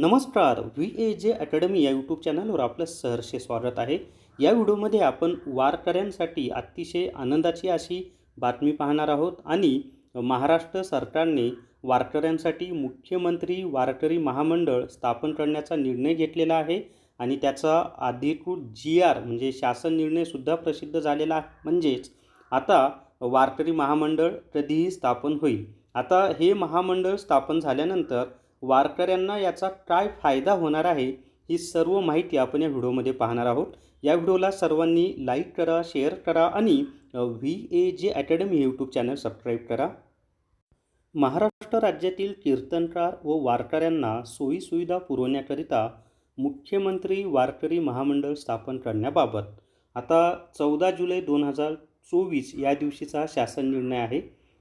नमस्कार V A जे academy या यूट्यूब चॅनलवर आपलं सहर्षे स्वागत आहे. या व्हिडिओमध्ये आपण वारकऱ्यांसाठी अतिशय आनंदाची अशी बातमी पाहणार आहोत आणि महाराष्ट्र सरकारने वारकऱ्यांसाठी मुख्यमंत्री वारकरी महामंडळ स्थापन करण्याचा निर्णय घेतलेला आहे आणि त्याचा अधिकृत जी आर म्हणजे शासन निर्णयसुद्धा प्रसिद्ध झालेला आहे. म्हणजेच आता वारकरी महामंडळ कधीही स्थापन होईल. आता हे महामंडळ स्थापन झाल्यानंतर वारकऱ्यांना याचा काय फायदा होणार आहे ही सर्व माहिती आपण या व्हिडिओमध्ये पाहणार आहोत. या व्हिडिओला सर्वांनी लाईक करा शेअर करा आणि व्ही ए जे अकॅडमी यूट्यूब चॅनल सबस्क्राईब करा. महाराष्ट्र राज्यातील कीर्तनकार व वारकऱ्यांना सोयीसुविधा पुरवण्याकरिता मुख्यमंत्री वारकरी महामंडळ स्थापन करण्याबाबत आता चौदा जुलै दोन हजार चोवीस या दिवशीचा शासन निर्णय आहे.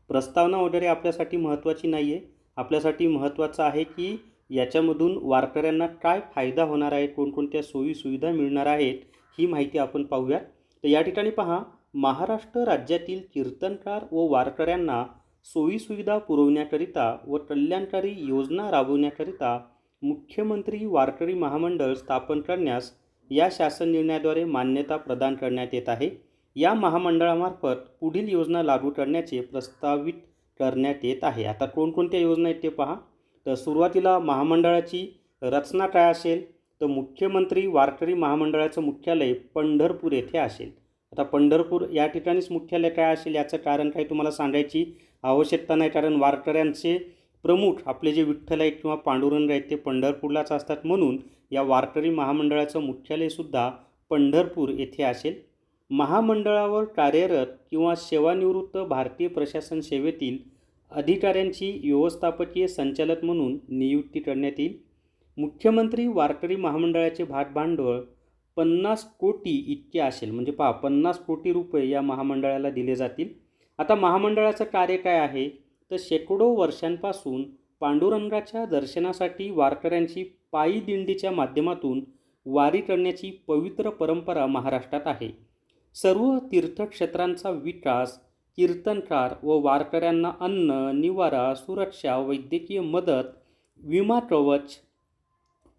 प्रस्तावना वगैरे आपल्यासाठी महत्त्वाची नाही आहे आपल्यासाठी महत्त्वाचं आहे की याच्यामधून वारकऱ्यांना काय फायदा होणार आहे कोणकोणत्या सोयीसुविधा मिळणार आहेत ही माहिती आपण पाहूयात. तर या ठिकाणी पहा महाराष्ट्र राज्यातील कीर्तनकार व वारकऱ्यांना सोयीसुविधा पुरवण्याकरिता व कल्याणकारी योजना राबवण्याकरिता मुख्यमंत्री वारकरी महामंडळ स्थापन करण्यास या शासन निर्णयाद्वारे मान्यता प्रदान करण्यात येत आहे. या महामंडळामार्फत पुढील योजना लागू करण्याचे प्रस्तावित करण्यात येत आहे. आता कोणकोणत्या योजना आहेत ते पहा. तर सुरुवातीला महामंडळाची रचना काय असेल? तर मुख्यमंत्री वारकरी महामंडळाचं मुख्यालय पंढरपूर येथे असेल. आता पंढरपूर या ठिकाणीच मुख्यालय काय असेल याचं कारण काही तुम्हाला सांगायची आवश्यकता नाही. कारण वारकऱ्यांचे प्रमुख आपले जे विठ्ठल आहेत किंवा पांडुरंग आहेत ते पंढरपूरलाच असतात. म्हणून या वारकरी महामंडळाचं मुख्यालयसुद्धा पंढरपूर येथे असेल. महामंडळावर कार्यरत किंवा सेवानिवृत्त भारतीय प्रशासन सेवेतील अधिकाऱ्यांची व्यवस्थापकीय संचालक म्हणून नियुक्ती करण्यात येईल. मुख्यमंत्री वारकरी महामंडळाचे भागभांडवल पन्नास कोटी इतके असेल. म्हणजे पहा पन्नास कोटी रुपये या महामंडळाला दिले जातील. आता महामंडळाचं कार्य काय आहे? तर शेकडो वर्षांपासून पांडुरंगाच्या दर्शनासाठी वारकऱ्यांची पायी दिंडीच्या माध्यमातून वारी करण्याची पवित्र परंपरा महाराष्ट्रात आहे. सर्व तीर्थक्षेत्रांचा विकास कीर्तनकार व वारकऱ्यांना अन्न निवारा सुरक्षा वैद्यकीय मदत विमा कवच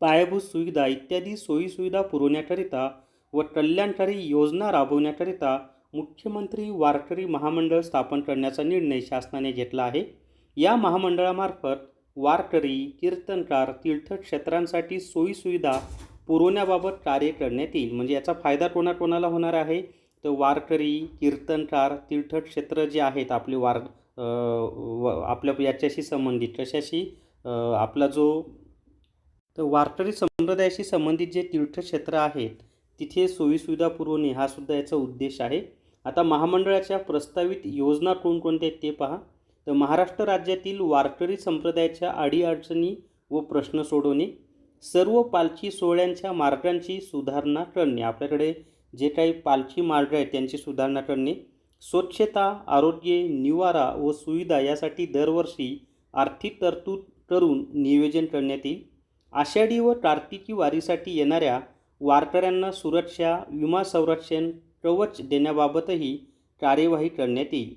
पायाभूत सुविधा इत्यादी सोयीसुविधा पुरवण्याकरिता व कल्याणकारी योजना राबवण्याकरिता मुख्यमंत्री वारकरी महामंडळ स्थापन करण्याचा निर्णय शासनाने घेतला आहे. या महामंडळामार्फत वारकरी कीर्तनकार तीर्थक्षेत्रांसाठी सोयीसुविधा पुरवण्याबाबत कार्य करण्यात येईल. म्हणजे याचा फायदा कोणाकोणाला होणार आहे? तर वारकरी कीर्तनकार तीर्थक्षेत्र जे आहेत आपले वार व आपल्या याच्याशी संबंधित कशाशी? आपला जो तर वारकरी संप्रदायाशी संबंधित जे तीर्थक्षेत्र आहेत तिथे सोयीसुविधा पुरवणे हा सुद्धा याचा उद्देश आहे. आता महामंडळाच्या प्रस्तावित योजना कोणकोणत्या आहेत ते पहा. तर महाराष्ट्र राज्यातील वारकरी संप्रदायाच्या अडीअडचणी व प्रश्न सोडवणे सर्व पालखी सोहळ्यांच्या मार्गांची सुधारणा करणे. आपल्याकडे जे काही पालखी मार्ग आहेत त्यांची सुधारणा करणे स्वच्छता आरोग्य निवारा व सुविधा यासाठी दरवर्षी आर्थिक तरतूद करून नियोजन करण्यात येईल. आषाढी व कार्तिकी वारीसाठी येणाऱ्या वारकऱ्यांना सुरक्षा विमा संरक्षण कवच देण्याबाबतही कार्यवाही करण्यात येईल.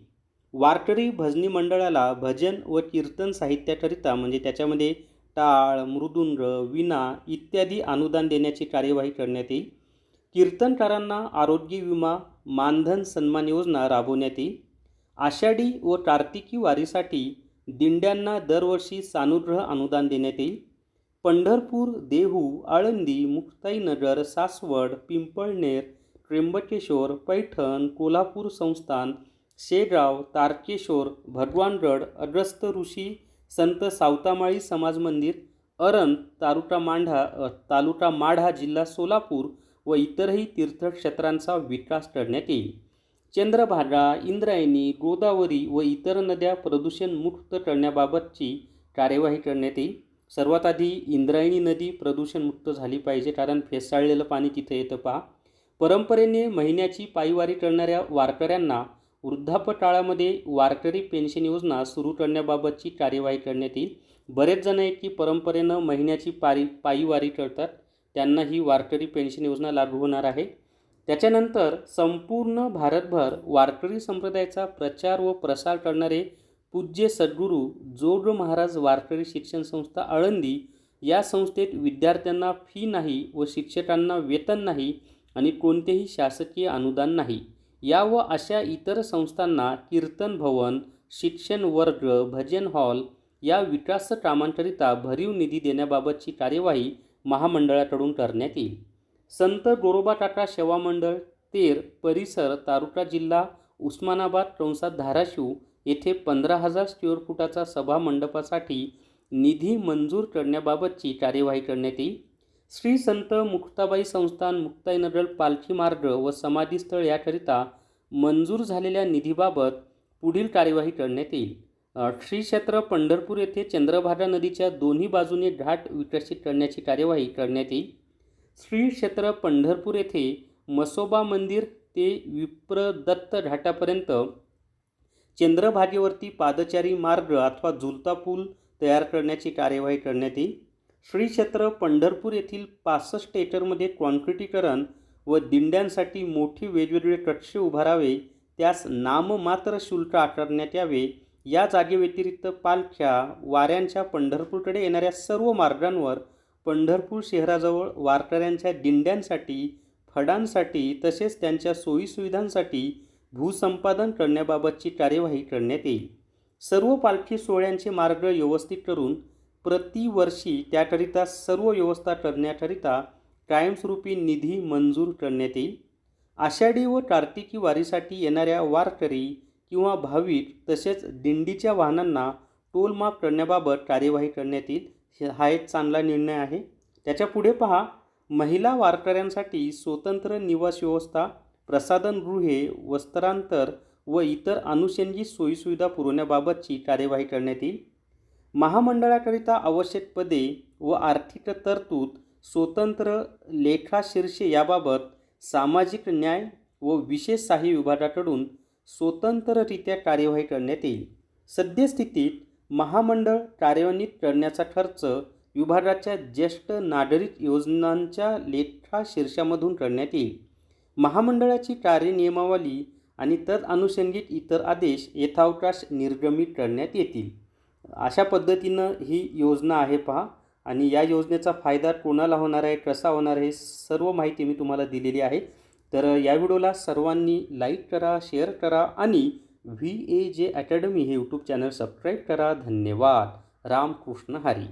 वारकरी भजनी मंडळाला भजन व कीर्तन साहित्याकरिता म्हणजे त्याच्यामध्ये टाळ मृदुंग विणा इत्यादी अनुदान देण्याची कार्यवाही करण्यात येईल. कीर्तनकारांना आरोग्य विमा मानधन सन्मान योजना राबवण्यात येईल. आषाढी व कार्तिकी वारीसाठी दिंड्यांना दरवर्षी सानुग्रह अनुदान देण्यात येईल. पंढरपूर देहू आळंदी मुक्ताईनगर सासवड पिंपळनेर त्र्यंबकेश्वर पैठण कोल्हापूर संस्थान शेगाव तारकेश्वर भगवानगड अग्रस्त ऋषी संत सावतामाळी समाज मंदिर अरण तालुका मांढा तालुका माढा जिल्हा सोलापूर व इतरही तीर्थक्षेत्रांचा विकास करण्यात येईल. चंद्रभागा इंद्रायणी गोदावरी व इतर नद्या प्रदूषणमुक्त करण्याबाबतची कार्यवाही करण्यात येईल. सर्वात आधी इंद्रायणी नदी प्रदूषणमुक्त झाली पाहिजे कारण फेसाळलेलं पाणी तिथे येतं पहा. परंपरेने महिन्याची पायीवारी करणाऱ्या वारकऱ्यांना वृद्धापकाळामध्ये वारकरी पेन्शन योजना सुरू करण्याबाबतची कार्यवाही करण्यात येईल. बरेच जण आहेत की परंपरेनं महिन्याची पारी पायीवारी करतात. त्यांना ही वारकरी पेन्शन योजना लागू होणार आहे. त्याच्यानंतर संपूर्ण भारतभर वारकरी संप्रदायाचा प्रचार व प्रसार करणारे पूज्य सद्गुरू जोग महाराज वारकरी शिक्षण संस्था आळंदी या संस्थेत विद्यार्थ्यांना फी नाही व शिक्षकांना वेतन नाही आणि कोणतेही शासकीय अनुदान नाही. या व अशा इतर संस्थांना कीर्तन भवन शिक्षण वर्ग भजन हॉल या विकास कामांकरिता भरीव निधी देण्याबाबतची कार्यवाही महामंडळाकडून करण्यात येईल. संत गोरोबा टाटा सेवा मंडळ तेर परिसर तालुका जिल्हा उस्मानाबाद कंसात धाराशिव येथे पंधरा हजार स्क्वेअर फुटाचा सभा मंडपासाठी निधी मंजूर करण्याबाबतची कार्यवाही करण्यात येईल. श्री संत मुक्ताबाई संस्थान मुक्ताईनगर पालखी मार्ग व समाधीस्थळ याकरिता मंजूर झालेल्या निधीबाबत पुढील कार्यवाही करण्यात येईल. श्री क्षेत्र पंढरपूर येथे चंद्रभागा नदीच्या दोन्ही बाजूने घाट विकसित करण्याची कार्यवाही करण्यात येईल. श्री क्षेत्र पंढरपूर येथे मसोबा मंदिर ते विप्रदत्त घाटापर्यंत चंद्रभागेवरती पादचारी मार्ग अथवा झुलता पूल तयार करण्याची कार्यवाही करण्यात येईल. श्री क्षेत्र पंढरपूर येथील पासष्ट एकरमध्ये कॉन्क्रिटीकरण व दिंड्यांसाठी मोठी वेगवेगळे कक्ष उभारावे त्यास नाममात्र शुल्क आकारण्यात यावे या जागेव्यतिरिक्त पालख्या वाऱ्यांच्या पंढरपूरकडे येणाऱ्या सर्व मार्गांवर पंढरपूर शहराजवळ वारकऱ्यांच्या दिंड्यांसाठी फडांसाठी तसेच त्यांच्या सोयीसुविधांसाठी भूसंपादन करण्याबाबतची कार्यवाही करण्यात येईल. सर्व पालखी सोहळ्यांचे मार्ग व्यवस्थित करून प्रतिवर्षी त्याकरिता सर्व व्यवस्था करण्याकरिता कायमस्वरूपी निधी मंजूर करण्यात येईल. आषाढी व कार्तिकी वारीसाठी येणाऱ्या वारकरी किंवा भाविक तसेच दिंडीच्या वाहनांना टोल माफ करण्याबाबत कार्यवाही करण्यात येईल हा एक चांगला निर्णय आहे. त्याच्या पुढे पहा महिला वारकऱ्यांसाठी स्वतंत्र निवास व्यवस्था प्रसाधनगृहे वस्त्रांतर व इतर अनुषंगिक सोयीसुविधा पुरवण्याबाबतची कार्यवाही करण्यात येईल. महामंडळाकरिता आवश्यक पदे व आर्थिक तरतूद स्वतंत्र लेखाशीर्षे याबाबत सामाजिक न्याय व विशेष सहाय्य विभागाकडून स्वतंत्ररित्या कार्यवाही करण्यात येईल. सद्यस्थितीत महामंडळ कार्यान्वित करण्याचा खर्च विभागाच्या ज्येष्ठ नागरिक योजनांच्या लेखा शीर्षामधून करण्यात येईल. महामंडळाची कार्यनियमावली आणि तर अनुषंगिक इतर आदेश यथावकाश निर्गमित करण्यात येतील. अशा पद्धतीनं ही योजना आहे पहा. आणि या योजनेचा फायदा कोणाला होणार आहे कसा होणार आहे सर्व माहिती मी तुम्हाला दिलेली आहे. तर या व्हिडिओला सर्वांनी लाईक करा शेअर करा आणि व्ही ए जे अकॅडमी हे यूट्यूब चॅनल सबस्क्राईब करा. धन्यवाद. रामकृष्ण हरी.